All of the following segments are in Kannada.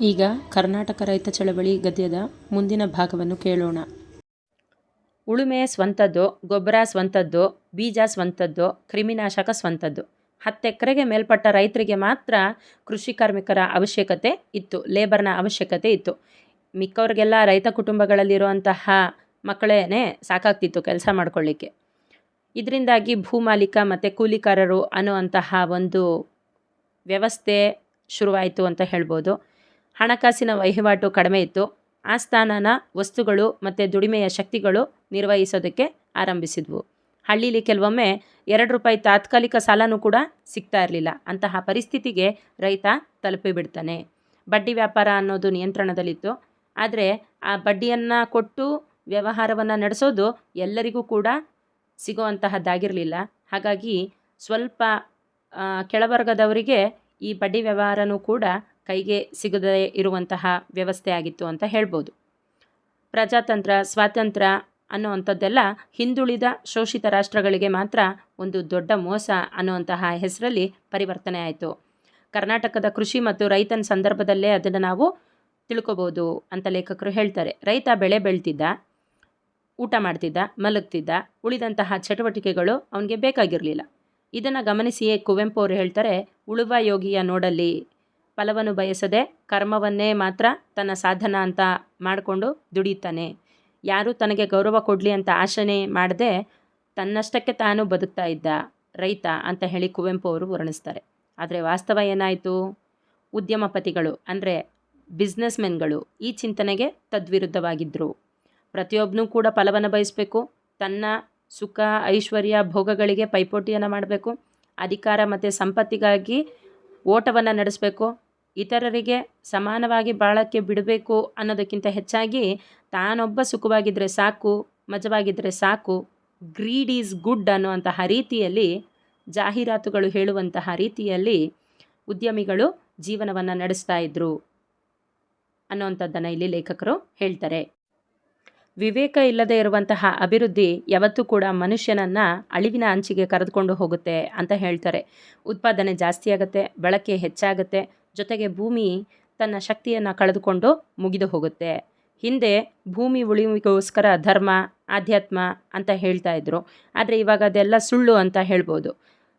ಈಗ ಕರ್ನಾಟಕ ರೈತ ಚಳವಳಿ ಗದ್ಯದ ಮುಂದಿನ ಭಾಗವನ್ನು ಕೇಳೋಣ. ಉಳುಮೆ ಸ್ವಂತದ್ದು, ಗೊಬ್ಬರ ಸ್ವಂತದ್ದು, ಬೀಜ ಸ್ವಂತದ್ದು, ಕ್ರಿಮಿನಾಶಕ ಸ್ವಂತದ್ದು. ಹತ್ತೆಕರೆಗೆ ಮೇಲ್ಪಟ್ಟ ರೈತರಿಗೆ ಮಾತ್ರ ಕೃಷಿ ಕಾರ್ಮಿಕರ ಅವಶ್ಯಕತೆ ಇತ್ತು, ಲೇಬರ್ನ ಅವಶ್ಯಕತೆ ಇತ್ತು. ಮಿಕ್ಕವ್ರಿಗೆಲ್ಲ ರೈತ ಕುಟುಂಬಗಳಲ್ಲಿರುವಂತಹ ಮಕ್ಕಳೇ ಸಾಕಾಗ್ತಿತ್ತು ಕೆಲಸ ಮಾಡ್ಕೊಳ್ಳಿಕ್ಕೆ. ಇದರಿಂದಾಗಿ ಭೂಮಾಲೀಕ ಮತ್ತು ಕೂಲಿಕಾರರು ಅನ್ನುವಂತಹ ಒಂದು ವ್ಯವಸ್ಥೆ ಶುರುವಾಯಿತು ಅಂತ ಹೇಳ್ಬೋದು. ಹಣಕಾಸಿನ ವಹಿವಾಟು ಕಡಿಮೆ ಇತ್ತು. ಆ ಸ್ಥಾನನ ವಸ್ತುಗಳು ಮತ್ತು ದುಡಿಮೆಯ ಶಕ್ತಿಗಳು ನಿರ್ವಹಿಸೋದಕ್ಕೆ ಆರಂಭಿಸಿದ್ವು. ಹಳ್ಳೀಲಿ ಕೆಲವೊಮ್ಮೆ ಎರಡು ರೂಪಾಯಿ ತಾತ್ಕಾಲಿಕ ಸಾಲನೂ ಕೂಡ ಸಿಗ್ತಾ ಇರಲಿಲ್ಲ. ಅಂತಹ ಪರಿಸ್ಥಿತಿಗೆ ರೈತ ತಲುಪಿಬಿಡ್ತಾನೆ ಬಡ್ಡಿ ವ್ಯಾಪಾರ ಅನ್ನೋದು ನಿಯಂತ್ರಣದಲ್ಲಿತ್ತು. ಆದರೆ ಆ ಬಡ್ಡಿಯನ್ನು ಕೊಟ್ಟು ವ್ಯವಹಾರವನ್ನು ನಡೆಸೋದು ಎಲ್ಲರಿಗೂ ಕೂಡ ಸಿಗುವಂತಹದ್ದಾಗಿರಲಿಲ್ಲ. ಹಾಗಾಗಿ ಸ್ವಲ್ಪ ಕೆಳವರ್ಗದವರಿಗೆ ಈ ಬಡ್ಡಿ ವ್ಯವಹಾರನೂ ಕೂಡ ಕೈಗೆ ಸಿಗದೇ ಇರುವಂತಹ ವ್ಯವಸ್ಥೆ ಆಗಿತ್ತು ಅಂತ ಹೇಳ್ಬೋದು. ಪ್ರಜಾತಂತ್ರ, ಸ್ವಾತಂತ್ರ್ಯ ಅನ್ನುವಂಥದ್ದೆಲ್ಲ ಹಿಂದುಳಿದ ಶೋಷಿತ ರಾಷ್ಟ್ರಗಳಿಗೆ ಮಾತ್ರ ಒಂದು ದೊಡ್ಡ ಮೋಸ ಅನ್ನುವಂತಹ ಹೆಸರಲ್ಲಿ ಪರಿವರ್ತನೆ ಆಯಿತು. ಕರ್ನಾಟಕದ ಕೃಷಿ ಮತ್ತು ರೈತನ ಸಂದರ್ಭದಲ್ಲೇ ಅದನ್ನು ನಾವು ತಿಳ್ಕೊಬೋದು ಅಂತ ಲೇಖಕರು ಹೇಳ್ತಾರೆ. ರೈತ ಬೆಳೆ ಬೆಳ್ತಿದ್ದ, ಊಟ ಮಾಡ್ತಿದ್ದ, ಮಲಗ್ತಿದ್ದ, ಉಳಿದಂತಹ ಚಟುವಟಿಕೆಗಳು ಅವನಿಗೆ ಬೇಕಾಗಿರಲಿಲ್ಲ. ಇದನ್ನು ಗಮನಿಸಿಯೇ ಕುವೆಂಪು ಅವರು ಹೇಳ್ತಾರೆ, ಉಳುವ ಯೋಗಿಯ ನೋಡಲ್ಲಿ ಫಲವನ್ನು ಬಯಸದೆ ಕರ್ಮವನ್ನೇ ಮಾತ್ರ ತನ್ನ ಸಾಧನ ಅಂತ ಮಾಡಿಕೊಂಡು ದುಡಿತಾನೆ ಯಾರೂ ತನಗೆ ಗೌರವ ಕೊಡಲಿ ಅಂತ ಆಶನೆ ಮಾಡದೆ ತನ್ನಷ್ಟಕ್ಕೆ ತಾನು ಬದುಕ್ತಾ ಇದ್ದ ರೈತ ಅಂತ ಹೇಳಿ ಕುವೆಂಪು ಅವರು ವರ್ಣಿಸ್ತಾರೆ. ಆದರೆ ವಾಸ್ತವ ಏನಾಯಿತು? ಉದ್ಯಮಪತಿಗಳು ಅಂದರೆ ಬಿಸ್ನೆಸ್ಮೆನ್ಗಳು ಈ ಚಿಂತನೆಗೆ ತದ್ವಿರುದ್ಧವಾಗಿದ್ದರು ಪ್ರತಿಯೊಬ್ಬನೂ ಕೂಡ ಫಲವನ್ನು ಬಯಸಬೇಕು. ತನ್ನ ಸುಖ, ಐಶ್ವರ್ಯ, ಭೋಗಗಳಿಗೆ ಪೈಪೋಟಿಯನ್ನು ಮಾಡಬೇಕು. ಅಧಿಕಾರ ಮತ್ತು ಸಂಪತ್ತಿಗಾಗಿ ಓಟವನ್ನು ನಡೆಸಬೇಕು. ಇತರರಿಗೆ ಸಮಾನವಾಗಿ ಬಾಳಕ್ಕೆ ಬಿಡಬೇಕು ಅನ್ನೋದಕ್ಕಿಂತ ಹೆಚ್ಚಾಗಿ ತಾನೊಬ್ಬ ಸುಖವಾಗಿದ್ದರೆ ಸಾಕು ಮಜವಾಗಿದ್ದರೆ ಸಾಕು, ಗ್ರೀಡ್ ಈಸ್ ಗುಡ್ ಅನ್ನುವಂತಹ ರೀತಿಯಲ್ಲಿ, ಜಾಹೀರಾತುಗಳು ಹೇಳುವಂತಹ ರೀತಿಯಲ್ಲಿ ಉದ್ಯಮಿಗಳು ಜೀವನವನ್ನು ನಡೆಸ್ತಾ ಇದ್ದರು ಅನ್ನುವಂಥದ್ದನ್ನು ಇಲ್ಲಿ ಲೇಖಕರು ಹೇಳ್ತಾರೆ. ವಿವೇಕ ಇಲ್ಲದೆ ಇರುವಂತಹ ಅಭಿವೃದ್ಧಿ ಯಾವತ್ತೂ ಕೂಡ ಮನುಷ್ಯನನ್ನು ಅಳಿವಿನ ಅಂಚಿಗೆ ಕರೆದುಕೊಂಡು ಹೋಗುತ್ತೆ ಅಂತ ಹೇಳ್ತಾರೆ. ಉತ್ಪಾದನೆ ಜಾಸ್ತಿ ಆಗುತ್ತೆ, ಬಳಕೆ ಹೆಚ್ಚಾಗುತ್ತೆ ಜೊತೆಗೆ ಭೂಮಿ ತನ್ನ ಶಕ್ತಿಯನ್ನು ಕಳೆದುಕೊಂಡು ಮುಗಿದು ಹೋಗುತ್ತೆ. ಹಿಂದೆ ಭೂಮಿ ಉಳಿವಿಗೋಸ್ಕರ ಧರ್ಮ, ಆಧ್ಯಾತ್ಮ ಅಂತ ಹೇಳ್ತಾ ಇದ್ರು. ಆದರೆ ಇವಾಗ ಅದೆಲ್ಲ ಸುಳ್ಳು ಅಂತ ಹೇಳ್ಬೋದು.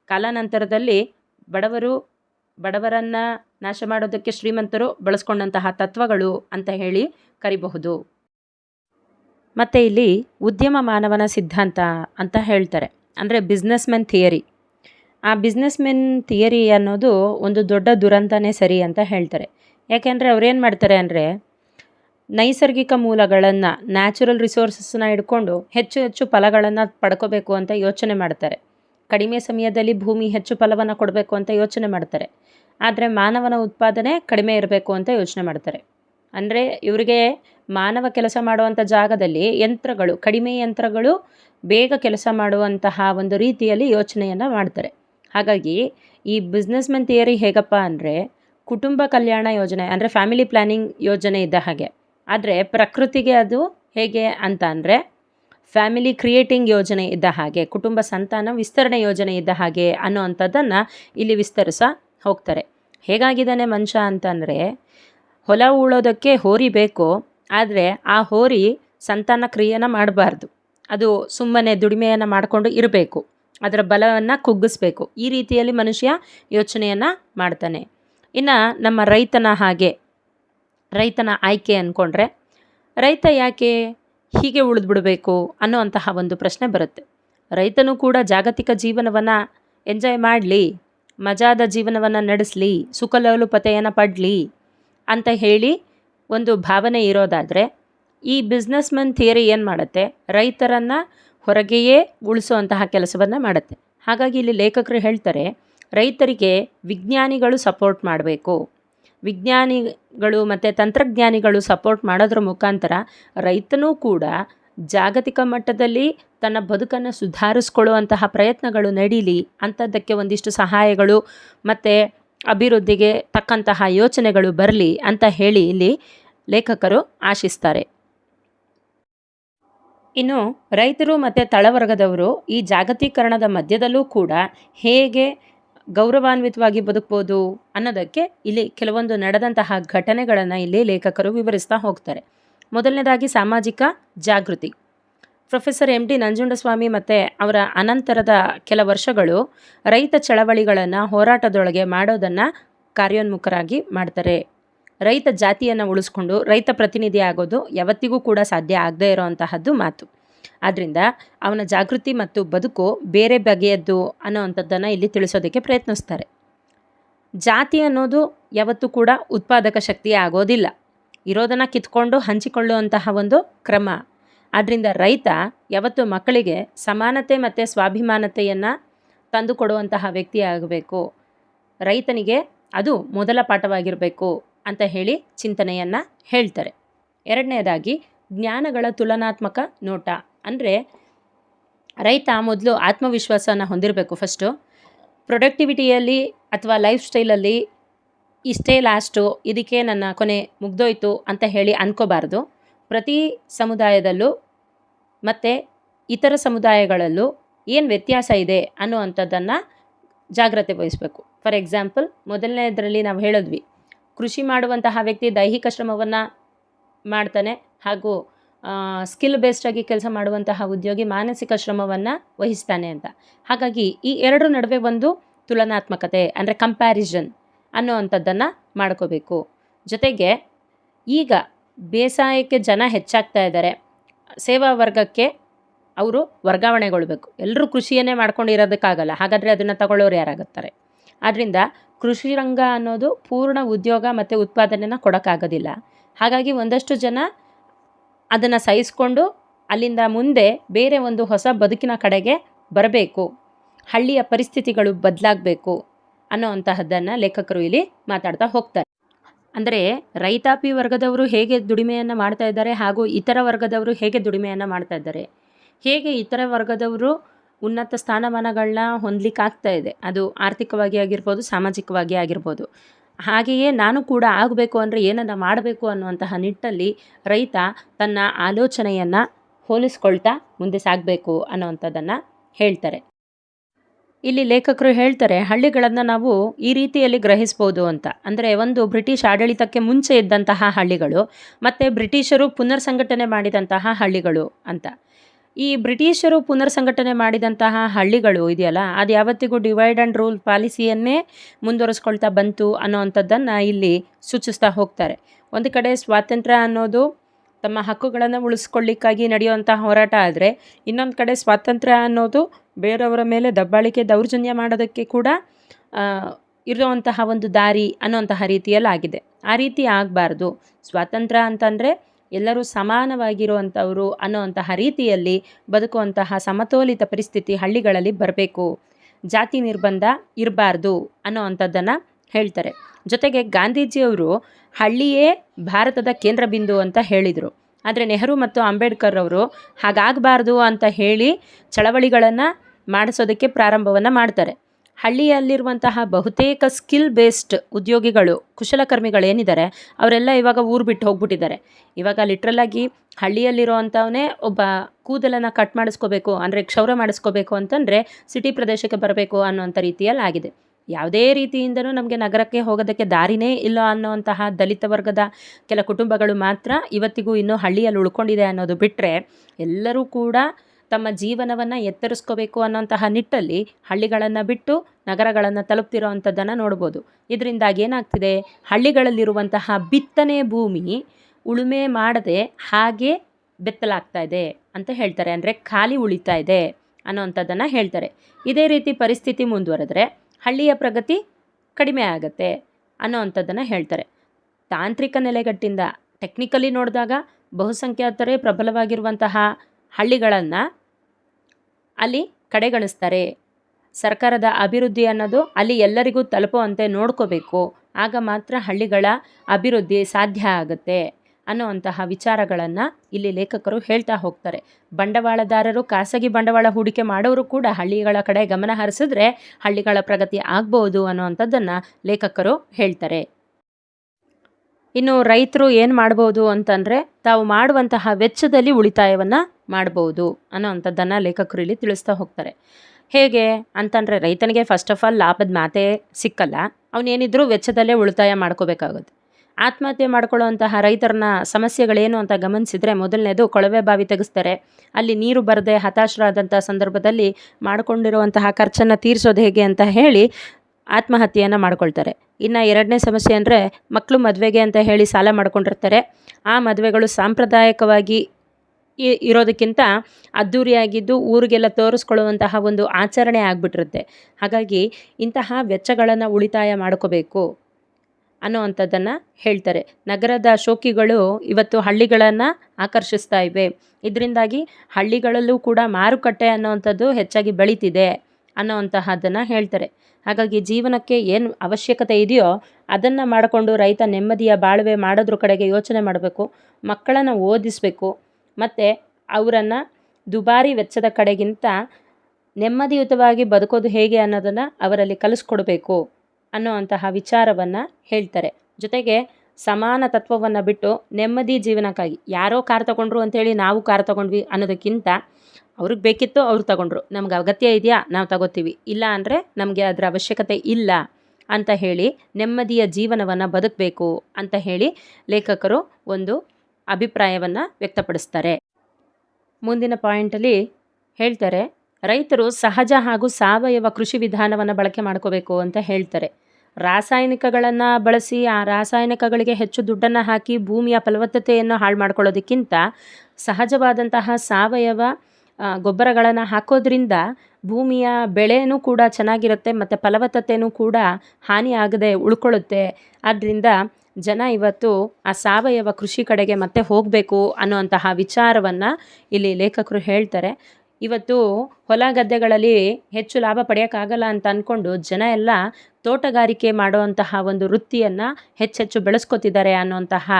ಕಾಲಾನಂತರದಲ್ಲಿ ಬಡವರು, ಬಡವರನ್ನು ನಾಶ ಮಾಡೋದಕ್ಕೆ ಶ್ರೀಮಂತರು ಬಳಸ್ಕೊಂಡಂತಹ ತತ್ವಗಳು ಅಂತ ಹೇಳಿ ಕರಿಬಹುದು. ಮತ್ತು ಇಲ್ಲಿ ಉದ್ಯಮ ಮಾನವನ ಸಿದ್ಧಾಂತ ಅಂತ ಹೇಳ್ತಾರೆ. ಅಂದರೆ ಬಿಸ್ನೆಸ್ಮೆನ್ ಥಿಯರಿ ಆ ಬಿಸ್ನೆಸ್ಮೆನ್ ಥಿಯರಿ ಅನ್ನೋದು ಒಂದು ದೊಡ್ಡ ದುರಂತನೇ ಸರಿ ಅಂತ ಹೇಳ್ತಾರೆ. ಯಾಕೆಂದರೆ ಅವ್ರೇನು ಮಾಡ್ತಾರೆ ಅಂದರೆ ನೈಸರ್ಗಿಕ ಮೂಲಗಳನ್ನು ನ್ಯಾಚುರಲ್ ರಿಸೋರ್ಸಸ್ನ ಹಿಡ್ಕೊಂಡು ಹೆಚ್ಚು ಹೆಚ್ಚು ಫಲಗಳನ್ನು ಪಡ್ಕೋಬೇಕು ಅಂತ ಯೋಚನೆ ಮಾಡ್ತಾರೆ. ಕಡಿಮೆ ಸಮಯದಲ್ಲಿ ಭೂಮಿ ಹೆಚ್ಚು ಫಲವನ್ನು ಕೊಡಬೇಕು ಅಂತ ಯೋಚನೆ ಮಾಡ್ತಾರೆ. ಆದರೆ ಮಾನವನ ಉತ್ಪಾದನೆ ಕಡಿಮೆ ಇರಬೇಕು ಅಂತ ಯೋಚನೆ ಮಾಡ್ತಾರೆ. ಅಂದರೆ ಇವರಿಗೆ ಮಾನವ ಕೆಲಸ ಮಾಡುವಂಥ ಜಾಗದಲ್ಲಿ ಯಂತ್ರಗಳು, ಕಡಿಮೆ ಯಂತ್ರಗಳು ಬೇಗ ಕೆಲಸ ಮಾಡುವಂತಹ ಒಂದು ರೀತಿಯಲ್ಲಿ ಯೋಚನೆಯನ್ನು ಮಾಡ್ತಾರೆ. ಹಾಗಾಗಿ ಈ ಬಿಸ್ನೆಸ್ಮನ್ ಥಿಯರಿ ಹೇಗಪ್ಪ ಅಂದರೆ ಕುಟುಂಬ ಕಲ್ಯಾಣ ಯೋಜನೆ ಅಂದರೆ ಫ್ಯಾಮಿಲಿ ಪ್ಲ್ಯಾನಿಂಗ್ ಯೋಜನೆ ಇದ್ದ ಹಾಗೆ. ಆದರೆ ಪ್ರಕೃತಿಗೆ ಅದು ಹೇಗೆ ಅಂತ ಅಂದರೆ ಫ್ಯಾಮಿಲಿ ಕ್ರಿಯೇಟಿಂಗ್ ಯೋಜನೆ ಇದ್ದ ಹಾಗೆ, ಕುಟುಂಬ ಸಂತಾನ ವಿಸ್ತರಣೆ ಯೋಜನೆ ಇದ್ದ ಹಾಗೆ ಅನ್ನೋವಂಥದ್ದನ್ನು ಇಲ್ಲಿ ವಿಸ್ತರಿಸ ಹೋಗ್ತಾರೆ. ಹೇಗಾಗಿದ್ದಾನೆ ಮನುಷ್ಯ ಅಂತಂದರೆ ಹೊಲ ಉಳೋದಕ್ಕೆ ಹೋರಿ ಬೇಕು, ಆದರೆ ಆ ಹೋರಿ ಸಂತಾನ ಕ್ರಿಯೆನ ಮಾಡಬಾರ್ದು. ಅದು ಸುಮ್ಮನೆ ದುಡಿಮೆಯನ್ನು ಮಾಡಿಕೊಂಡು ಇರಬೇಕು. ಅದರ ಬಲವನ್ನು ಕುಗ್ಗಿಸ್ಬೇಕು. ಈ ರೀತಿಯಲ್ಲಿ ಮನುಷ್ಯ ಯೋಚನೆಯನ್ನು ಮಾಡ್ತಾನೆ. ಇನ್ನು ನಮ್ಮ ರೈತನ ಹಾಗೆ, ರೈತನ ಆಯ್ಕೆ ಅಂದ್ಕೊಂಡ್ರೆ ರೈತ ಯಾಕೆ ಹೀಗೆ ಉಳಿದ್ಬಿಡಬೇಕು ಅನ್ನೋವಂತಹ ಒಂದು ಪ್ರಶ್ನೆ ಬರುತ್ತೆ. ರೈತನು ಕೂಡ ಜಾಗತಿಕ ಜೀವನವನ್ನು ಎಂಜಾಯ್ ಮಾಡಲಿ, ಮಜಾದ ಜೀವನವನ್ನು ನಡೆಸಲಿ, ಸುಖಲೋಲುಪತೆಯನ್ನು ಪಡಲಿ ಅಂತ ಹೇಳಿ ಒಂದು ಭಾವನೆ ಇರೋದಾದರೆ, ಈ ಬಿಸ್ನೆಸ್ಮನ್ ಥಿಯರಿ ಏನು ಮಾಡುತ್ತೆ? ರೈತರನ್ನು ಹೊರಗೆಯೇ ಉಳಿಸುವಂತಹ ಕೆಲಸವನ್ನು ಮಾಡುತ್ತೆ. ಹಾಗಾಗಿ ಇಲ್ಲಿ ಲೇಖಕರು ಹೇಳ್ತಾರೆ, ರೈತರಿಗೆ ವಿಜ್ಞಾನಿಗಳು ಸಪೋರ್ಟ್ ಮಾಡಬೇಕು. ವಿಜ್ಞಾನಿಗಳು ಮತ್ತು ತಂತ್ರಜ್ಞಾನಿಗಳು ಸಪೋರ್ಟ್ ಮಾಡೋದ್ರ ಮುಖಾಂತರ ರೈತನೂ ಕೂಡ ಜಾಗತಿಕ ಮಟ್ಟದಲ್ಲಿ ತನ್ನ ಬದುಕನ್ನು ಸುಧಾರಿಸ್ಕೊಳ್ಳುವಂತಹ ಪ್ರಯತ್ನಗಳು ನಡೀಲಿ ಅಂಥದ್ದಕ್ಕೆ ಒಂದಿಷ್ಟು ಸಹಾಯಗಳು ಮತ್ತು ಅಭಿವೃದ್ಧಿಗೆ ತಕ್ಕಂತಹ ಯೋಚನೆಗಳು ಬರಲಿ ಅಂತ ಹೇಳಿ ಇಲ್ಲಿ ಲೇಖಕರು ಆಶಿಸ್ತಾರೆ. ಇನ್ನು ರೈತರು ಮತ್ತು ತಳವರ್ಗದವರು ಈ ಜಾಗತೀಕರಣದ ಮಧ್ಯದಲ್ಲೂ ಕೂಡ ಹೇಗೆ ಗೌರವಾನ್ವಿತವಾಗಿ ಬದುಕ್ಬೋದು ಅನ್ನೋದಕ್ಕೆ ಇಲ್ಲಿ ಕೆಲವೊಂದು ನಡೆದಂತಹ ಘಟನೆಗಳನ್ನು ಇಲ್ಲಿ ಲೇಖಕರು ವಿವರಿಸ್ತಾ ಹೋಗ್ತಾರೆ. ಮೊದಲನೇದಾಗಿ ಸಾಮಾಜಿಕ ಜಾಗೃತಿ. ಪ್ರೊಫೆಸರ್ ಎಂ ಡಿ ನಂಜುಂಡಸ್ವಾಮಿ ಮತ್ತು ಅವರ ಅನಂತರದ ಕೆಲ ವರ್ಷಗಳು ರೈತ ಚಳವಳಿಗಳನ್ನು ಹೋರಾಟದೊಳಗೆ ಮಾಡೋದನ್ನು ಕಾರ್ಯೋನ್ಮುಖರಾಗಿ ಮಾಡ್ತಾರೆ. ರೈತ ಜಾತಿಯನ್ನು ಉಳಿಸ್ಕೊಂಡು ರೈತ ಪ್ರತಿನಿಧಿ ಆಗೋದು ಯಾವತ್ತಿಗೂ ಕೂಡ ಸಾಧ್ಯ ಆಗದೇ ಇರೋವಂತಹದ್ದು ಮಾತು. ಆದ್ದರಿಂದ ಅವನ ಜಾಗೃತಿ ಮತ್ತು ಬದುಕು ಬೇರೆ ಬಗೆಯದ್ದು ಅನ್ನೋವಂಥದ್ದನ್ನು ಇಲ್ಲಿ ತಿಳಿಸೋದಕ್ಕೆ ಪ್ರಯತ್ನಿಸ್ತಾರೆ. ಜಾತಿ ಅನ್ನೋದು ಯಾವತ್ತೂ ಕೂಡ ಉತ್ಪಾದಕ ಶಕ್ತಿ ಆಗೋದಿಲ್ಲ. ಇರೋದನ್ನು ಕಿತ್ಕೊಂಡು ಹಂಚಿಕೊಳ್ಳುವಂತಹ ಒಂದು ಕ್ರಮ. ಆದ್ದರಿಂದ ರೈತ ಯಾವತ್ತು ಮಕ್ಕಳಿಗೆ ಸಮಾನತೆ ಮತ್ತು ಸ್ವಾಭಿಮಾನತೆಯನ್ನು ತಂದುಕೊಡುವಂತಹ ವ್ಯಕ್ತಿ ಆಗಬೇಕು ರೈತನಿಗೆ ಅದು ಮೊದಲ ಪಾಠವಾಗಿರಬೇಕು. ಅಂತ ಹೇಳಿ ಚಿಂತನೆಯನ್ನು ಹೇಳ್ತಾರೆ. ಎರಡನೇದಾಗಿ, ಜ್ಞಾನಗಳ ತುಲನಾತ್ಮಕ ನೋಟ. ಅಂದರೆ, ರೈತ ಮೊದಲು ಆತ್ಮವಿಶ್ವಾಸನ ಹೊಂದಿರಬೇಕು ಫಸ್ಟು ಪ್ರೊಡಕ್ಟಿವಿಟಿಯಲ್ಲಿ ಅಥವಾ ಲೈಫ್ ಸ್ಟೈಲಲ್ಲಿ ಇಷ್ಟೇ ಲಾಸ್ಟು ಇದಕ್ಕೆ ನನ್ನ ಕೊನೆ ಮುಗ್ದೋಯ್ತು ಅಂತ ಹೇಳಿ ಅಂದ್ಕೋಬಾರ್ದು ಪ್ರತಿ ಸಮುದಾಯದಲ್ಲೂ ಮತ್ತು ಇತರ ಸಮುದಾಯಗಳಲ್ಲೂ ಏನು ವ್ಯತ್ಯಾಸ ಇದೆ ಅನ್ನುವಂಥದ್ದನ್ನು ಜಾಗ್ರತೆ ವಹಿಸಬೇಕು. ಫಾರ್ ಎಕ್ಸಾಂಪಲ್ ಮೊದಲನೇದರಲ್ಲಿ ನಾವು ಹೇಳಿದ್ವಿ ಕೃಷಿ ಮಾಡುವಂತಹ ವ್ಯಕ್ತಿ ದೈಹಿಕ ಶ್ರಮವನ್ನು ಮಾಡ್ತಾನೆ ಹಾಗೂ ಸ್ಕಿಲ್ ಬೇಸ್ಡಾಗಿ ಕೆಲಸ ಮಾಡುವಂತಹ ಉದ್ಯೋಗಿ ಮಾನಸಿಕ ಶ್ರಮವನ್ನು ವಹಿಸ್ತಾನೆ ಅಂತ. ಹಾಗಾಗಿ ಈ ಎರಡರ ನಡುವೆ ಒಂದು ತುಲನಾತ್ಮಕತೆ, ಅಂದರೆ ಕಂಪ್ಯಾರಿಸನ್ ಅನ್ನೋವಂಥದ್ದನ್ನು ಮಾಡ್ಕೋಬೇಕು. ಜೊತೆಗೆ ಈಗ ಬೇಸಾಯಕ್ಕೆ ಜನ ಹೆಚ್ಚಾಗ್ತಾ ಇದ್ದಾರೆ. ಸೇವಾ ವರ್ಗಕ್ಕೆ ಅವರು ವರ್ಗಾವಣೆಗೊಳ್ಬೇಕು. ಎಲ್ಲರೂ ಕೃಷಿಯನ್ನೇ ಮಾಡ್ಕೊಂಡು ಇರೋದಕ್ಕಾಗಲ್ಲ ಹಾಗಾದರೆ ಅದನ್ನು ತಗೊಳ್ಳೋರು ಯಾರಾಗುತ್ತಾರೆ? ಆದ್ದರಿಂದ ಕೃಷಿ ರಂಗ ಅನ್ನೋದು ಪೂರ್ಣ ಉದ್ಯೋಗ ಮತ್ತು ಉತ್ಪಾದನೆನ ಕೊಡೋಕ್ಕಾಗೋದಿಲ್ಲ. ಹಾಗಾಗಿ ಒಂದಷ್ಟು ಜನ ಅದನ್ನು ಸಹಿಸ್ಕೊಂಡು ಅಲ್ಲಿಂದ ಮುಂದೆ ಬೇರೆ ಒಂದು ಹೊಸ ಬದುಕಿನ ಕಡೆಗೆ ಬರಬೇಕು. ಹಳ್ಳಿಯ ಪರಿಸ್ಥಿತಿಗಳು ಬದಲಾಗಬೇಕು ಅನ್ನೋವಂತಹದ್ದನ್ನು ಲೇಖಕರು ಇಲ್ಲಿ ಮಾತಾಡ್ತಾ ಹೋಗ್ತಾರೆ. ಅಂದರೆ ರೈತಾಪಿ ವರ್ಗದವರು ಹೇಗೆ ದುಡಿಮೆಯನ್ನು ಮಾಡ್ತಾ ಇದ್ದಾರೆ ಹಾಗೂ ಇತರ ವರ್ಗದವರು ಹೇಗೆ ದುಡಿಮೆಯನ್ನು ಮಾಡ್ತಾ ಇದ್ದಾರೆ. ಹೇಗೆ ಇತರ ವರ್ಗದವರು ಉನ್ನತ ಸ್ಥಾನಮಾನಗಳನ್ನ ಹೊಂದಲಿಕ್ಕಾಗ್ತಾ ಇದೆ. ಅದು ಆರ್ಥಿಕವಾಗಿ ಆಗಿರ್ಬೋದು, ಸಾಮಾಜಿಕವಾಗಿ ಆಗಿರ್ಬೋದು. ಹಾಗೆಯೇ ನಾನು ಕೂಡ ಆಗಬೇಕು ಅಂದರೆ ಏನನ್ನು ಮಾಡಬೇಕು ಅನ್ನುವಂತಹ ನಿಟ್ಟಲ್ಲಿ ರೈತ ತನ್ನ ಆಲೋಚನೆಯನ್ನು ಹೋಲಿಸ್ಕೊಳ್ತಾ ಮುಂದೆ ಸಾಗಬೇಕು ಅನ್ನೋವಂಥದ್ದನ್ನು ಹೇಳ್ತಾರೆ. ಇಲ್ಲಿ ಲೇಖಕರು ಹೇಳ್ತಾರೆ, ಹಳ್ಳಿಗಳನ್ನು ನಾವು ಈ ರೀತಿಯಲ್ಲಿ ಗ್ರಹಿಸ್ಬೋದು ಅಂತ. ಅಂದರೆ ಒಂದು ಬ್ರಿಟಿಷ್ ಆಡಳಿತಕ್ಕೆ ಮುಂಚೆ ಇದ್ದಂತಹ ಹಳ್ಳಿಗಳು, ಮತ್ತು ಬ್ರಿಟಿಷರು ಪುನರ್ ಸಂಘಟನೆ ಮಾಡಿದಂತಹ ಹಳ್ಳಿಗಳು ಅಂತ. ಈ ಬ್ರಿಟಿಷರು ಪುನರ್ ಸಂಘಟನೆ ಮಾಡಿದಂತಹ ಹಳ್ಳಿಗಳು ಇದೆಯಲ್ಲ, ಅದು ಯಾವತ್ತಿಗೂ ಡಿವೈಡ್ ಆ್ಯಂಡ್ ರೂಲ್ ಪಾಲಿಸಿಯನ್ನೇ ಮುಂದುವರಿಸ್ಕೊಳ್ತಾ ಬಂತು ಅನ್ನೋವಂಥದ್ದನ್ನು ಇಲ್ಲಿ ಸೂಚಿಸ್ತಾ ಹೋಗ್ತಾರೆ. ಒಂದು ಕಡೆ ಸ್ವಾತಂತ್ರ್ಯ ಅನ್ನೋದು ತಮ್ಮ ಹಕ್ಕುಗಳನ್ನು ಉಳಿಸ್ಕೊಳ್ಳಿಕ್ಕಾಗಿ ನಡೆಯುವಂಥ ಹೋರಾಟ ಆದರೆ, ಇನ್ನೊಂದು ಕಡೆ ಸ್ವಾತಂತ್ರ್ಯ ಅನ್ನೋದು ಬೇರೆಯವರ ಮೇಲೆ ದಬ್ಬಾಳಿಕೆ ದೌರ್ಜನ್ಯ ಮಾಡೋದಕ್ಕೆ ಕೂಡ ಇರುವಂತಹ ಒಂದು ದಾರಿ ಅನ್ನೋಂತಹ ರೀತಿಯಲ್ಲಾಗಿದೆ. ಆ ರೀತಿ ಆಗಬಾರ್ದು. ಸ್ವಾತಂತ್ರ್ಯ ಅಂತಂದರೆ ಎಲ್ಲರೂ ಸಮಾನವಾಗಿರುವಂಥವರು ಅನ್ನೋವಂತಹ ರೀತಿಯಲ್ಲಿ ಬದುಕುವಂತಹ ಸಮತೋಲಿತ ಪರಿಸ್ಥಿತಿ ಹಳ್ಳಿಗಳಲ್ಲಿ ಬರಬೇಕು. ಜಾತಿ ನಿರ್ಬಂಧ ಇರಬಾರ್ದು ಅನ್ನೋವಂಥದ್ದನ್ನು ಹೇಳ್ತಾರೆ. ಜೊತೆಗೆ ಗಾಂಧೀಜಿಯವರು ಹಳ್ಳಿಯೇ ಭಾರತದ ಕೇಂದ್ರ ಬಿಂದು ಅಂತ ಹೇಳಿದರು. ಆದರೆ ನೆಹರು ಮತ್ತು ಅಂಬೇಡ್ಕರ್ ಅವರು ಹಾಗಾಗಬಾರ್ದು ಅಂತ ಹೇಳಿ ಚಳವಳಿಗಳನ್ನು ಮಾಡಿಸೋದಕ್ಕೆ ಪ್ರಾರಂಭವನ್ನು ಮಾಡ್ತಾರೆ. ಹಳ್ಳಿಯಲ್ಲಿರುವಂತಹ ಬಹುತೇಕ ಸ್ಕಿಲ್ ಬೇಸ್ಡ್ ಉದ್ಯೋಗಿಗಳು, ಕುಶಲಕರ್ಮಿಗಳೇನಿದ್ದಾರೆ, ಅವರೆಲ್ಲ ಇವಾಗ ಊರು ಬಿಟ್ಟು ಹೋಗ್ಬಿಟ್ಟಿದ್ದಾರೆ. ಇವಾಗ ಲಿಟ್ರಲಾಗಿ ಹಳ್ಳಿಯಲ್ಲಿರೋವಂಥವನೇ ಒಬ್ಬ ಕೂದಲನ್ನು ಕಟ್ ಮಾಡಿಸ್ಕೋಬೇಕು, ಅಂದರೆ ಕ್ಷೌರ ಮಾಡಿಸ್ಕೋಬೇಕು ಅಂತಂದರೆ ಸಿಟಿ ಪ್ರದೇಶಕ್ಕೆ ಬರಬೇಕು ಅನ್ನೋಂಥ ರೀತಿಯಲ್ಲಿ ಆಗಿದೆ ಯಾವುದೇ ರೀತಿಯಿಂದನೂ ನಮಗೆ ನಗರಕ್ಕೆ ಹೋಗೋದಕ್ಕೆ ದಾರಿನೇ ಇಲ್ಲ ಅನ್ನೋವಂತಹ ದಲಿತ ವರ್ಗದ ಕೆಲ ಕುಟುಂಬಗಳು ಮಾತ್ರ ಇವತ್ತಿಗೂ ಇನ್ನೂ ಹಳ್ಳಿಯಲ್ಲಿ ಉಳ್ಕೊಂಡಿದೆ ಅನ್ನೋದು ಬಿಟ್ಟರೆ ಎಲ್ಲರೂ ಕೂಡ ತಮ್ಮ ಜೀವನವನ್ನು ಎತ್ತರಿಸ್ಕೋಬೇಕು ಅನ್ನೋಂತಹ ನಿಟ್ಟಲ್ಲಿ ಹಳ್ಳಿಗಳನ್ನು ಬಿಟ್ಟು ನಗರಗಳನ್ನು ತಲುಪ್ತಿರೋ ಅಂಥದ್ದನ್ನು ನೋಡ್ಬೋದು. ಇದರಿಂದಾಗಿ ಏನಾಗ್ತಿದೆ? ಹಳ್ಳಿಗಳಲ್ಲಿರುವಂತಹ ಬಿತ್ತನೆ ಭೂಮಿ ಉಳುಮೆ ಮಾಡದೆ ಹಾಗೆ ಬೆತ್ತಲಾಗ್ತಾ ಇದೆ ಅಂತ ಹೇಳ್ತಾರೆ. ಅಂದರೆ ಖಾಲಿ ಉಳಿತಾ ಇದೆ ಅನ್ನೋವಂಥದ್ದನ್ನು ಹೇಳ್ತಾರೆ. ಇದೇ ರೀತಿ ಪರಿಸ್ಥಿತಿ ಮುಂದುವರೆದ್ರೆ ಹಳ್ಳಿಯ ಪ್ರಗತಿ ಕಡಿಮೆ ಆಗುತ್ತೆ ಅನ್ನೋವಂಥದ್ದನ್ನು ಹೇಳ್ತಾರೆ. ತಾಂತ್ರಿಕ ನೆಲೆಗಟ್ಟಿಂದ ಟೆಕ್ನಿಕಲಿ ನೋಡಿದಾಗ ಬಹುಸಂಖ್ಯಾತರೇ ಪ್ರಬಲವಾಗಿರುವಂತಹ ಹಳ್ಳಿಗಳನ್ನು ಅಲ್ಲಿ ಕಡೆಗಣಿಸ್ತಾರೆ. ಸರ್ಕಾರದ ಅಭಿವೃದ್ಧಿ ಅನ್ನೋದು ಅಲ್ಲಿ ಎಲ್ಲರಿಗೂ ತಲುಪುವಂತೆ ನೋಡ್ಕೋಬೇಕು. ಆಗ ಮಾತ್ರ ಹಳ್ಳಿಗಳ ಅಭಿವೃದ್ಧಿ ಸಾಧ್ಯ ಆಗುತ್ತೆ ಅನ್ನುವಂತಹ ವಿಚಾರಗಳನ್ನು ಇಲ್ಲಿ ಲೇಖಕರು ಹೇಳ್ತಾ ಹೋಗ್ತಾರೆ. ಬಂಡವಾಳದಾರರು, ಖಾಸಗಿ ಬಂಡವಾಳ ಹೂಡಿಕೆ ಮಾಡೋರು ಕೂಡ ಹಳ್ಳಿಗಳ ಕಡೆ ಗಮನ ಹರಿಸಿದ್ರೆ ಹಳ್ಳಿಗಳ ಪ್ರಗತಿ ಆಗ್ಬೋದು ಅನ್ನುವಂಥದ್ದನ್ನು ಲೇಖಕರು ಹೇಳ್ತಾರೆ. ಇನ್ನು ರೈತರು ಏನು ಮಾಡ್ಬೋದು ಅಂತಂದರೆ ತಾವು ಮಾಡುವಂತಹ ವೆಚ್ಚದಲ್ಲಿ ಉಳಿತಾಯವನ್ನು ಮಾಡ್ಬೋದು ಅನ್ನೋವಂಥದ್ದನ್ನು ಲೇಖಕರು ಇಲ್ಲಿ ತಿಳಿಸ್ತಾ ಹೋಗ್ತಾರೆ. ಹೇಗೆ ಅಂತಂದರೆ ರೈತನಿಗೆ ಫಸ್ಟ್ ಆಫ್ ಆಲ್ ಲಾಭದ ಮಾತೇ ಸಿಕ್ಕಲ್ಲ. ಅವನೇನಿದ್ರೂ ವೆಚ್ಚದಲ್ಲೇ ಉಳಿತಾಯ ಮಾಡ್ಕೋಬೇಕಾಗುತ್ತೆ. ಆತ್ಮಹತ್ಯೆ ಮಾಡ್ಕೊಳ್ಳುವಂತಹ ರೈತರನ್ನ ಸಮಸ್ಯೆಗಳೇನು ಅಂತ ಗಮನಿಸಿದರೆ ಮೊದಲನೇದು ಕೊಳವೆ ಬಾವಿ ತೆಗೆಸ್ತಾರೆ. ಅಲ್ಲಿ ನೀರು ಬರದೆ ಹತಾಶರಾದಂಥ ಸಂದರ್ಭದಲ್ಲಿ ಮಾಡಿಕೊಂಡಿರುವಂತಹ ಖರ್ಚನ್ನು ತೀರಿಸೋದು ಹೇಗೆ ಅಂತ ಹೇಳಿ ಆತ್ಮಹತ್ಯೆಯನ್ನು ಮಾಡ್ಕೊಳ್ತಾರೆ. ಇನ್ನು ಎರಡನೇ ಸಮಸ್ಯೆ ಅಂದರೆ ಮಕ್ಕಳು ಮದುವೆಗೆ ಅಂತ ಹೇಳಿ ಸಾಲ ಮಾಡ್ಕೊಂಡಿರ್ತಾರೆ. ಆ ಮದುವೆಗಳು ಸಾಂಪ್ರದಾಯಿಕವಾಗಿ ಇರೋದಕ್ಕಿಂತ ಅದ್ಧೂರಿಯಾಗಿದ್ದು ಊರಿಗೆಲ್ಲ ತೋರಿಸ್ಕೊಳ್ಳುವಂತಹ ಒಂದು ಆಚರಣೆ ಆಗಿಬಿಟ್ಟಿರುತ್ತೆ. ಹಾಗಾಗಿ ಇಂತಹ ವೆಚ್ಚಗಳನ್ನು ಉಳಿತಾಯ ಮಾಡ್ಕೋಬೇಕು ಅನ್ನೋವಂಥದ್ದನ್ನು ಹೇಳ್ತಾರೆ. ನಗರದ ಶೋಕಿಗಳು ಇವತ್ತು ಹಳ್ಳಿಗಳನ್ನು ಆಕರ್ಷಿಸ್ತಾ ಇವೆ. ಇದರಿಂದಾಗಿ ಹಳ್ಳಿಗಳಲ್ಲೂ ಕೂಡ ಮಾರುಕಟ್ಟೆ ಅನ್ನೋವಂಥದ್ದು ಹೆಚ್ಚಾಗಿ ಬೆಳೀತಿದೆ. ಅನ್ನೋವಂತಹದ್ದನ್ನು ಹೇಳ್ತಾರೆ. ಹಾಗಾಗಿ ಜೀವನಕ್ಕೆ ಏನು ಅವಶ್ಯಕತೆ ಇದೆಯೋ ಅದನ್ನು ಮಾಡಿಕೊಂಡು ರೈತ ನೆಮ್ಮದಿಯ ಬಾಳ್ವೆ ಮಾಡೋದ್ರ ಕಡೆಗೆ ಯೋಚನೆ ಮಾಡಬೇಕು, ಮಕ್ಕಳನ್ನು ಓದಿಸಬೇಕು, ಮತ್ತು ಅವರನ್ನು ದುಬಾರಿ ವೆಚ್ಚದ ಕಡೆಗಿಂತ ನೆಮ್ಮದಿಯುತವಾಗಿ ಬದುಕೋದು ಹೇಗೆ ಅನ್ನೋದನ್ನು ಅವರಲ್ಲಿ ಕಲಿಸ್ಕೊಡ್ಬೇಕು ಅನ್ನೋವಂತಹ ವಿಚಾರವನ್ನು ಹೇಳ್ತಾರೆ. ಜೊತೆಗೆ ಸಮಾನ ತತ್ವವನ್ನು ಬಿಟ್ಟು ನೆಮ್ಮದಿ ಜೀವನಕ್ಕಾಗಿ ಯಾರೋ ಕಾರ್ ತಗೊಂಡ್ರು ಅಂತೇಳಿ ನಾವು ಕಾರ್ ತಗೊಂಡ್ವಿ ಅನ್ನೋದಕ್ಕಿಂತ ಅವ್ರಿಗೆ ಬೇಕಿತ್ತು ಅವ್ರು ತಗೊಂಡ್ರು. ನಮ್ಗೆ ಅಗತ್ಯ ಇದೆಯಾ? ನಾವು ತಗೋತೀವಿ. ಇಲ್ಲ ಅಂದರೆ ನಮಗೆ ಅದರ ಅವಶ್ಯಕತೆ ಇಲ್ಲ ಅಂತ ಹೇಳಿ ನೆಮ್ಮದಿಯ ಜೀವನವನ್ನು ಬದುಕಬೇಕು ಅಂತ ಹೇಳಿ ಲೇಖಕರು ಒಂದು ಅಭಿಪ್ರಾಯವನ್ನು ವ್ಯಕ್ತಪಡಿಸ್ತಾರೆ. ಮುಂದಿನ ಪಾಯಿಂಟಲ್ಲಿ ಹೇಳ್ತಾರೆ, ರೈತರು ಸಹಜ ಹಾಗೂ ಸಾವಯವ ಕೃಷಿ ವಿಧಾನವನ್ನು ಬಳಕೆ ಮಾಡ್ಕೋಬೇಕು ಅಂತ ಹೇಳ್ತಾರೆ. ರಾಸಾಯನಿಕಗಳನ್ನು ಬಳಸಿ ಆ ರಾಸಾಯನಿಕಗಳಿಗೆ ಹೆಚ್ಚು ದುಡ್ಡನ್ನು ಹಾಕಿ ಭೂಮಿಯ ಫಲವತ್ತತೆಯನ್ನು ಹಾಳು ಮಾಡ್ಕೊಳ್ಳೋದಕ್ಕಿಂತ ಸಹಜವಾದಂತಹ ಸಾವಯವ ಗೊಬ್ಬರಗಳನ್ನು ಹಾಕೋದ್ರಿಂದ ಭೂಮಿಯ ಬೆಳೆಯೂ ಕೂಡ ಚೆನ್ನಾಗಿರುತ್ತೆ, ಮತ್ತು ಫಲವತ್ತತೆಯೂ ಕೂಡ ಹಾನಿ ಆಗದೆ ಉಳ್ಕೊಳ್ಳುತ್ತೆ. ಆದ್ದರಿಂದ ಜನ ಇವತ್ತು ಆ ಸಾವಯವ ಕೃಷಿ ಕಡೆಗೆ ಮತ್ತೆ ಹೋಗಬೇಕು ಅನ್ನುವಂತಹ ವಿಚಾರವನ್ನು ಇಲ್ಲಿ ಲೇಖಕರು ಹೇಳ್ತಾರೆ. ಇವತ್ತು ಹೊಲ ಗದ್ದೆಗಳಲ್ಲಿ ಹೆಚ್ಚು ಲಾಭ ಪಡೆಯೋಕ್ಕಾಗಲ್ಲ ಅಂತ ಅಂದ್ಕೊಂಡು ಜನ ಎಲ್ಲ ತೋಟಗಾರಿಕೆ ಮಾಡುವಂತಹ ಒಂದು ವೃತ್ತಿಯನ್ನು ಹೆಚ್ಚೆಚ್ಚು ಬೆಳೆಸ್ಕೊತಿದ್ದಾರೆ ಅನ್ನುವಂತಹ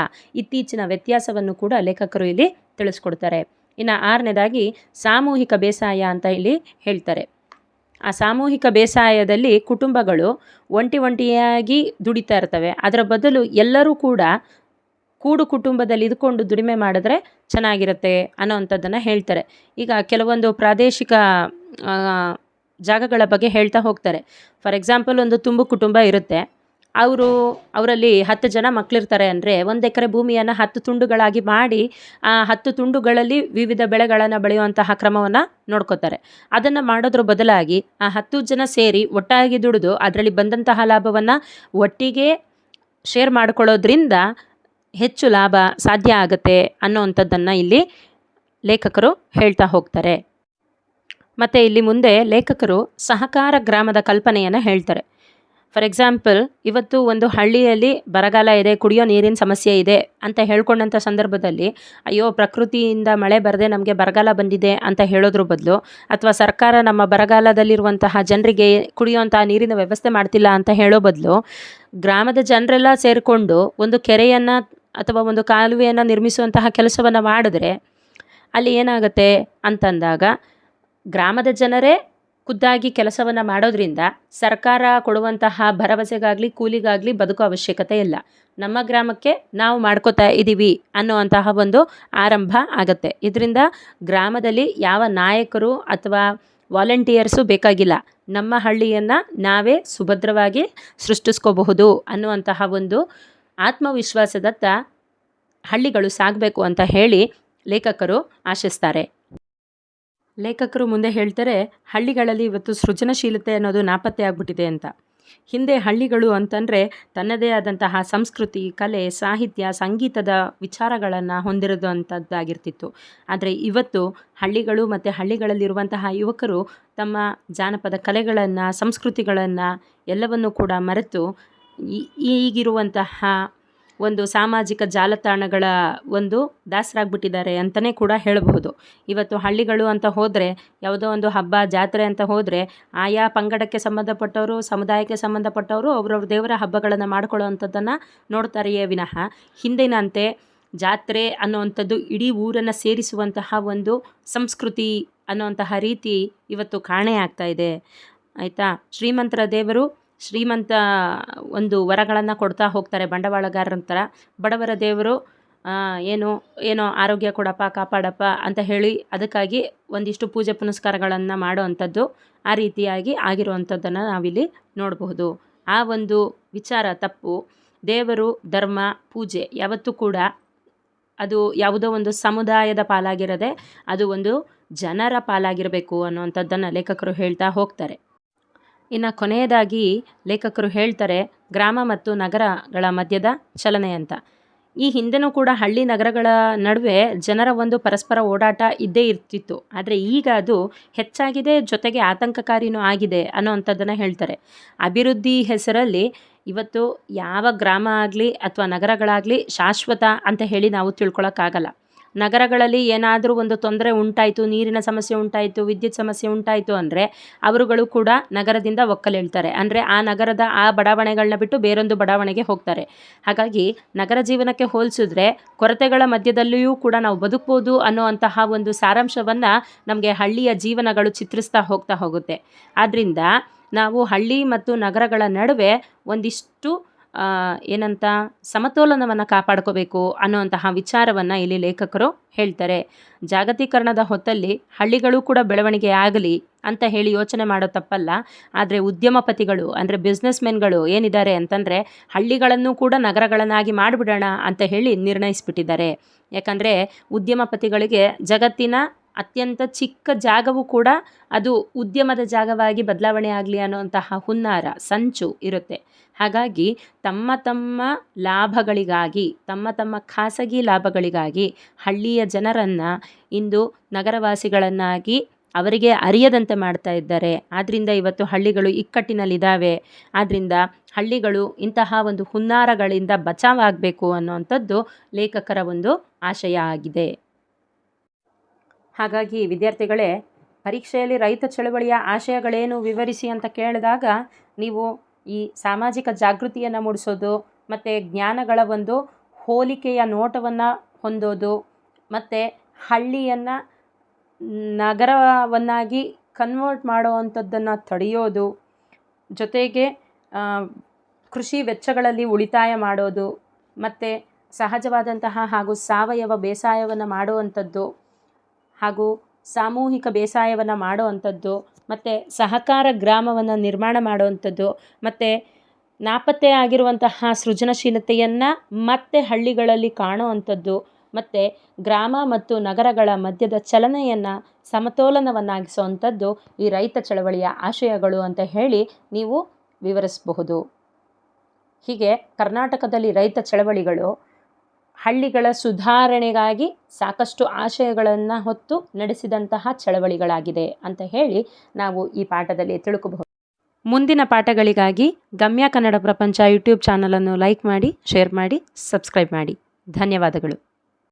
ಇತ್ತೀಚಿನ ವ್ಯತ್ಯಾಸವನ್ನು ಕೂಡ ಲೇಖಕರು ಇಲ್ಲಿ ತಿಳಿಸ್ಕೊಡ್ತಾರೆ. ಇನ್ನು ಆರನೇದಾಗಿ ಸಾಮೂಹಿಕ ಬೇಸಾಯ ಅಂತ ಇಲ್ಲಿ ಹೇಳ್ತಾರೆ. ಆ ಸಾಮೂಹಿಕ ಬೇಸಾಯದಲ್ಲಿ ಕುಟುಂಬಗಳು ಒಂಟಿ ಒಂಟಿಯಾಗಿ ದುಡಿತಾ ಇರ್ತವೆ. ಅದರ ಬದಲು ಎಲ್ಲರೂ ಕೂಡ ಕೂಡು ಕುಟುಂಬದಲ್ಲಿ ಇದ್ಕೊಂಡು ದುಡಿಮೆ ಮಾಡಿದ್ರೆ ಚೆನ್ನಾಗಿರುತ್ತೆ ಅನ್ನೋವಂಥದ್ದನ್ನು ಹೇಳ್ತಾರೆ. ಈಗ ಕೆಲವೊಂದು ಪ್ರಾದೇಶಿಕ ಜಾಗಗಳ ಬಗ್ಗೆ ಹೇಳ್ತಾ ಹೋಗ್ತಾರೆ. ಫಾರ್ ಎಕ್ಸಾಂಪಲ್ ಒಂದು ತುಂಬು ಕುಟುಂಬ ಇರುತ್ತೆ. ಅವರು ಅವರಲ್ಲಿ ಹತ್ತು ಜನ ಮಕ್ಕಳಿರ್ತಾರೆ ಅಂದರೆ ಒಂದು ಎಕರೆ ಭೂಮಿಯನ್ನು ಹತ್ತು ತುಂಡುಗಳಾಗಿ ಮಾಡಿ, ಆ ಹತ್ತು ತುಂಡುಗಳಲ್ಲಿ ವಿವಿಧ ಬೆಳೆಗಳನ್ನು ಬೆಳೆಯುವಂತಹ ಕ್ರಮವನ್ನು ನೋಡ್ಕೋತಾರೆ. ಅದನ್ನು ಮಾಡೋದ್ರ ಬದಲಾಗಿ ಆ ಹತ್ತು ಜನ ಸೇರಿ ಒಟ್ಟಾಗಿ ದುಡಿದು ಅದರಲ್ಲಿ ಬಂದಂತಹ ಲಾಭವನ್ನು ಒಟ್ಟಿಗೆ ಶೇರ್ ಮಾಡಿಕೊಳ್ಳೋದ್ರಿಂದ ಹೆಚ್ಚು ಲಾಭ ಸಾಧ್ಯ ಆಗುತ್ತೆ ಅನ್ನೋವಂಥದ್ದನ್ನು ಇಲ್ಲಿ ಲೇಖಕರು ಹೇಳ್ತಾ ಹೋಗ್ತಾರೆ. ಮತ್ತು ಇಲ್ಲಿ ಮುಂದೆ ಲೇಖಕರು ಸಹಕಾರ ಗ್ರಾಮದ ಕಲ್ಪನೆಯನ್ನು ಹೇಳ್ತಾರೆ. ಫಾರ್ ಎಕ್ಸಾಂಪಲ್ ಇವತ್ತು ಒಂದು ಹಳ್ಳಿಯಲ್ಲಿ ಬರಗಾಲ ಇದೆ, ಕುಡಿಯೋ ನೀರಿನ ಸಮಸ್ಯೆ ಇದೆ ಅಂತ ಹೇಳ್ಕೊಂಡಂಥ ಸಂದರ್ಭದಲ್ಲಿ, ಅಯ್ಯೋ, ಪ್ರಕೃತಿಯಿಂದ ಮಳೆ ಬರದೆ ನಮಗೆ ಬರಗಾಲ ಬಂದಿದೆ ಅಂತ ಹೇಳೋದ್ರ ಬದಲು, ಅಥವಾ ಸರ್ಕಾರ ನಮ್ಮ ಬರಗಾಲದಲ್ಲಿರುವಂತಹ ಜನರಿಗೆ ಕುಡಿಯುವಂತಹ ನೀರಿನ ವ್ಯವಸ್ಥೆ ಮಾಡ್ತಿಲ್ಲ ಅಂತ ಹೇಳೋ ಬದಲು, ಗ್ರಾಮದ ಜನರೆಲ್ಲ ಸೇರಿಕೊಂಡು ಒಂದು ಕೆರೆಯನ್ನು ಅಥವಾ ಒಂದು ಕಾಲುವೆಯನ್ನು ನಿರ್ಮಿಸುವಂತಹ ಕೆಲಸವನ್ನು ಮಾಡಿದ್ರೆ, ಅಲ್ಲಿ ಏನಾಗುತ್ತೆ ಅಂತಂದಾಗ, ಗ್ರಾಮದ ಜನರೇ ಖುದ್ದಾಗಿ ಕೆಲಸವನ್ನು ಮಾಡೋದ್ರಿಂದ ಸರ್ಕಾರ ಕೊಡುವಂತಹ ಭರವಸೆಗಾಗಲಿ, ಕೂಲಿಗಾಗಲಿ ಬದುಕೋ ಅವಶ್ಯಕತೆ ಇಲ್ಲ. ನಮ್ಮ ಗ್ರಾಮಕ್ಕೆ ನಾವು ಮಾಡ್ಕೋತಾ ಇದ್ದೀವಿ ಅನ್ನುವಂತಹ ಒಂದು ಆರಂಭ ಆಗತ್ತೆ. ಇದರಿಂದ ಗ್ರಾಮದಲ್ಲಿ ಯಾವ ನಾಯಕರು ಅಥವಾ ವಾಲಂಟಿಯರ್ಸು ಬೇಕಾಗಿಲ್ಲ. ನಮ್ಮ ಹಳ್ಳಿಯನ್ನು ನಾವೇ ಸುಭದ್ರವಾಗಿ ಸೃಷ್ಟಿಸ್ಕೋಬಹುದು ಅನ್ನುವಂತಹ ಒಂದು ಆತ್ಮವಿಶ್ವಾಸದತ್ತ ಹಳ್ಳಿಗಳು ಸಾಗಬೇಕು ಅಂತ ಹೇಳಿ ಲೇಖಕರು ಆಶಿಸ್ತಾರೆ. ಲೇಖಕರು ಮುಂದೆ ಹೇಳ್ತಾರೆ, ಹಳ್ಳಿಗಳಲ್ಲಿ ಇವತ್ತು ಸೃಜನಶೀಲತೆ ಅನ್ನೋದು ನಾಪತ್ತೆ ಆಗ್ಬಿಟ್ಟಿದೆ ಅಂತ. ಹಿಂದೆ ಹಳ್ಳಿಗಳು ಅಂತಂದರೆ ತನ್ನದೇ ಆದಂತಹ ಸಂಸ್ಕೃತಿ, ಕಲೆ, ಸಾಹಿತ್ಯ, ಸಂಗೀತದ ವಿಚಾರಗಳನ್ನು ಹೊಂದಿರೋದಂಥದ್ದಾಗಿರ್ತಿತ್ತು ಆದರೆ ಇವತ್ತು ಹಳ್ಳಿಗಳು ಮತ್ತು ಹಳ್ಳಿಗಳಲ್ಲಿರುವಂತಹ ಯುವಕರು ತಮ್ಮ ಜಾನಪದ ಕಲೆಗಳನ್ನು, ಸಂಸ್ಕೃತಿಗಳನ್ನು ಎಲ್ಲವನ್ನು ಕೂಡ ಮರೆತು ಈಗಿರುವಂತಹ ಒಂದು ಸಾಮಾಜಿಕ ಜಾಲತಾಣಗಳ ಒಂದು ದಾಸರಾಗ್ಬಿಟ್ಟಿದ್ದಾರೆ ಅಂತಲೇ ಕೂಡ ಹೇಳಬಹುದು. ಇವತ್ತು ಹಳ್ಳಿಗಳು ಅಂತ ಹೋದರೆ, ಯಾವುದೋ ಒಂದು ಹಬ್ಬ, ಜಾತ್ರೆ ಅಂತ ಹೋದರೆ, ಆಯಾ ಪಂಗಡಕ್ಕೆ ಸಂಬಂಧಪಟ್ಟವರು, ಸಮುದಾಯಕ್ಕೆ ಸಂಬಂಧಪಟ್ಟವರು ಅವ್ರವ್ರ ದೇವರ ಹಬ್ಬಗಳನ್ನು ಮಾಡ್ಕೊಳ್ಳೋ ಅಂಥದ್ದನ್ನು ನೋಡ್ತಾರೆಯೇ ವಿನಃ. ಹಿಂದಿನಂತೆ ಜಾತ್ರೆ ಅನ್ನುವಂಥದ್ದು ಇಡೀ ಊರನ್ನು ಸೇರಿಸುವಂತಹ ಒಂದು ಸಂಸ್ಕೃತಿ ಅನ್ನುವಂತಹ ರೀತಿ ಇವತ್ತು ಕಾಣೆ ಆಗ್ತಾ ಇದೆ. ಆಯಿತಾ? ಶ್ರೀಮಂತರ ದೇವರು ಶ್ರೀಮಂತ ಒಂದು ವರಗಳನ್ನು ಕೊಡ್ತಾ ಹೋಗ್ತಾರೆ ಬಂಡವಾಳಗಾರರ ಥರ ಬಡವರ ದೇವರು ಏನು, ಏನೋ ಆರೋಗ್ಯ ಕೊಡಪ್ಪ, ಕಾಪಾಡಪ್ಪ ಅಂತ ಹೇಳಿ ಅದಕ್ಕಾಗಿ ಒಂದಿಷ್ಟು ಪೂಜೆ ಪುನಸ್ಕಾರಗಳನ್ನು ಮಾಡೋ ಅಂಥದ್ದು ಆ ರೀತಿಯಾಗಿ ಆಗಿರುವಂಥದ್ದನ್ನು ನಾವಿಲ್ಲಿ ನೋಡಬಹುದು. ಆ ಒಂದು ವಿಚಾರ ತಪ್ಪು. ದೇವರು, ಧರ್ಮ, ಪೂಜೆ ಯಾವತ್ತೂ ಕೂಡ ಅದು ಯಾವುದೋ ಒಂದು ಸಮುದಾಯದ ಪಾಲಾಗಿರದೆ ಅದು ಒಂದು ಜನರ ಪಾಲಾಗಿರಬೇಕು ಅನ್ನುವಂಥದ್ದನ್ನು ಲೇಖಕರು ಹೇಳ್ತಾ ಹೋಗ್ತಾರೆ. ಇನ್ನು ಕೊನೆಯದಾಗಿ ಲೇಖಕರು ಹೇಳ್ತಾರೆ ಗ್ರಾಮ ಮತ್ತು ನಗರಗಳ ಮಧ್ಯದ ಚಲನೆ ಅಂತ. ಈ ಹಿಂದೆನೂ ಕೂಡ ಹಳ್ಳಿ ನಗರಗಳ ನಡುವೆ ಜನರ ಒಂದು ಪರಸ್ಪರ ಓಡಾಟ ಇದ್ದೇ ಇರ್ತಿತ್ತು. ಆದರೆ ಈಗ ಅದು ಹೆಚ್ಚಾಗಿದೆ, ಜೊತೆಗೆ ಆತಂಕಕಾರಿನೂ ಆಗಿದೆ ಅನ್ನೋವಂಥದ್ದನ್ನು ಹೇಳ್ತಾರೆ. ಅಭಿವೃದ್ಧಿ ಹೆಸರಲ್ಲಿ ಇವತ್ತು ಯಾವ ಗ್ರಾಮ ಆಗಲಿ ಅಥವಾ ನಗರಗಳಾಗಲಿ ಶಾಶ್ವತ ಅಂತ ಹೇಳಿ ನಾವು ತಿಳ್ಕೊಳಕ್ಕಾಗಲ್ಲ. ನಗರಗಳಲ್ಲಿ ಏನಾದರೂ ಒಂದು ತೊಂದರೆ ಉಂಟಾಯಿತು, ನೀರಿನ ಸಮಸ್ಯೆ ಉಂಟಾಯಿತು, ವಿದ್ಯುತ್ ಸಮಸ್ಯೆ ಉಂಟಾಯಿತು ಅಂದರೆ ಅವರುಗಳು ಕೂಡ ನಗರದಿಂದ ಒಕ್ಕಲೇಳ್ತಾರೆ. ಅಂದರೆ ಆ ನಗರದ ಆ ಬಡಾವಣೆಗಳನ್ನ ಬಿಟ್ಟು ಬೇರೊಂದು ಬಡಾವಣೆಗೆ ಹೋಗ್ತಾರೆ. ಹಾಗಾಗಿ ನಗರ ಜೀವನಕ್ಕೆ ಹೋಲಿಸಿದ್ರೆ ಕೊರತೆಗಳ ಮಧ್ಯದಲ್ಲಿಯೂ ಕೂಡ ನಾವು ಬದುಕ್ಬೋದು ಅನ್ನುವಂತಹ ಒಂದು ಸಾರಾಂಶವನ್ನು ನಮಗೆ ಹಳ್ಳಿಯ ಜೀವನಗಳು ಚಿತ್ರಿಸ್ತಾ ಹೋಗ್ತಾ ಹೋಗುತ್ತೆ. ಆದ್ದರಿಂದ ನಾವು ಹಳ್ಳಿ ಮತ್ತು ನಗರಗಳ ನಡುವೆ ಒಂದಿಷ್ಟು ಏನಂತ ಸಮತೋಲನವನ್ನು ಕಾಪಾಡ್ಕೋಬೇಕು ಅನ್ನುವಂತಹ ವಿಚಾರವನ್ನು ಇಲ್ಲಿ ಲೇಖಕರು ಹೇಳ್ತಾರೆ. ಜಾಗತೀಕರಣದ ಹೊತ್ತಲ್ಲಿ ಹಳ್ಳಿಗಳು ಕೂಡ ಬೆಳವಣಿಗೆ ಆಗಲಿ ಅಂತ ಹೇಳಿ ಯೋಚನೆ ಮಾಡೋ ತಪ್ಪಲ್ಲ. ಆದರೆ ಉದ್ಯಮಪತಿಗಳು, ಅಂದರೆ ಬಿಸ್ನೆಸ್ ಮೆನ್ಗಳು ಏನಿದ್ದಾರೆ ಅಂತಂದರೆ ಹಳ್ಳಿಗಳನ್ನು ಕೂಡ ನಗರಗಳನ್ನಾಗಿ ಮಾಡಿಬಿಡೋಣ ಅಂತ ಹೇಳಿ ನಿರ್ಣಯಿಸಿಬಿಟ್ಟಿದ್ದಾರೆ. ಯಾಕಂದರೆ ಉದ್ಯಮಪತಿಗಳಿಗೆ ಜಗತ್ತಿನ ಅತ್ಯಂತ ಚಿಕ್ಕ ಜಾಗವೂ ಕೂಡ ಅದು ಉದ್ಯಮದ ಜಾಗವಾಗಿ ಬದಲಾವಣೆ ಆಗಲಿ ಅನ್ನುವಂತಹ ಹುನ್ನಾರ, ಸಂಚು ಇರುತ್ತೆ. ಹಾಗಾಗಿ ತಮ್ಮ ತಮ್ಮ ಲಾಭಗಳಿಗಾಗಿ, ತಮ್ಮ ತಮ್ಮ ಖಾಸಗಿ ಲಾಭಗಳಿಗಾಗಿ ಹಳ್ಳಿಯ ಜನರನ್ನು ಇಂದು ನಗರವಾಸಿಗಳನ್ನಾಗಿ ಅವರಿಗೆ ಅರಿಯದಂತೆ ಮಾಡ್ತಾ ಇದ್ದಾರೆ. ಆದ್ದರಿಂದ ಇವತ್ತು ಹಳ್ಳಿಗಳು ಇಕ್ಕಟ್ಟಿನಲ್ಲಿದ್ದಾವೆ ಆದ್ದರಿಂದ ಹಳ್ಳಿಗಳು ಇಂತಹ ಒಂದು ಹುನ್ನಾರಗಳಿಂದ ಬಚಾವಾಗಬೇಕು ಅನ್ನುವಂಥದ್ದು ಲೇಖಕರ ಒಂದು ಆಶಯ ಆಗಿದೆ. ಹಾಗಾಗಿ ವಿದ್ಯಾರ್ಥಿಗಳೇ, ಪರೀಕ್ಷೆಯಲ್ಲಿ ರೈತ ಚಳವಳಿಯ ಆಶಯಗಳೇನು ವಿವರಿಸಿ ಅಂತ ಕೇಳಿದಾಗ, ನೀವು ಈ ಸಾಮಾಜಿಕ ಜಾಗೃತಿಯನ್ನು ಮೂಡಿಸೋದು, ಮತ್ತು ಜ್ಞಾನಗಳ ಒಂದು ಹೋಲಿಕೆಯ ನೋಟವನ್ನು ಹೊಂದೋದು, ಮತ್ತು ಹಳ್ಳಿಯನ್ನು ನಗರವನ್ನಾಗಿ ಕನ್ವರ್ಟ್ ಮಾಡುವಂಥದ್ದನ್ನು ತಡೆಯೋದು, ಜೊತೆಗೆ ಕೃಷಿ ವೆಚ್ಚಗಳಲ್ಲಿ ಉಳಿತಾಯ ಮಾಡೋದು, ಮತ್ತು ಸಹಜವಾದಂತಹ ಹಾಗೂ ಸಾವಯವ ಬೇಸಾಯವನ್ನು ಮಾಡುವಂಥದ್ದು. ಹಾಗೂ ಸಾಮೂಹಿಕ ಬೇಸಾಯವನ್ನು ಮಾಡುವಂಥದ್ದು ಮತ್ತು ಸಹಕಾರ ಗ್ರಾಮವನ್ನು ನಿರ್ಮಾಣ ಮಾಡುವಂಥದ್ದು ಮತ್ತು ನಾಪತ್ತೆ ಆಗಿರುವಂತಹ ಸೃಜನಶೀಲತೆಯನ್ನು ಮತ್ತೆ ಹಳ್ಳಿಗಳಲ್ಲಿ ಕಾಣುವಂಥದ್ದು ಮತ್ತು ಗ್ರಾಮ ಮತ್ತು ನಗರಗಳ ಮಧ್ಯದ ಚಲನೆಯನ್ನು ಸಮತೋಲನವನ್ನಾಗಿಸುವಂಥದ್ದು ಈ ರೈತ ಚಳವಳಿಯ ಆಶಯಗಳು ಅಂತ ಹೇಳಿ ನೀವು ವಿವರಿಸಬಹುದು. ಹೀಗೆ ಕರ್ನಾಟಕದಲ್ಲಿ ರೈತ ಚಳವಳಿಗಳು ಹಳ್ಳಿಗಳ ಸುಧಾರಣೆಗಾಗಿ ಸಾಕಷ್ಟು ಆಶಯಗಳನ್ನು ಹೊತ್ತು ನಡೆಸಿದಂತಹ ಚಳವಳಿಗಳಾಗಿದೆ ಅಂತ ಹೇಳಿ ನಾವು ಈ ಪಾಠದಲ್ಲಿ ತಿಳ್ಕೋಬಹುದು. ಮುಂದಿನ ಪಾಠಗಳಿಗಾಗಿ ಗಮ್ಯ ಕನ್ನಡ ಪ್ರಪಂಚ ಯೂಟ್ಯೂಬ್ ಚಾನಲನ್ನು ಲೈಕ್ ಮಾಡಿ, ಶೇರ್ ಮಾಡಿ, ಸಬ್ಸ್ಕ್ರೈಬ್ ಮಾಡಿ. ಧನ್ಯವಾದಗಳು.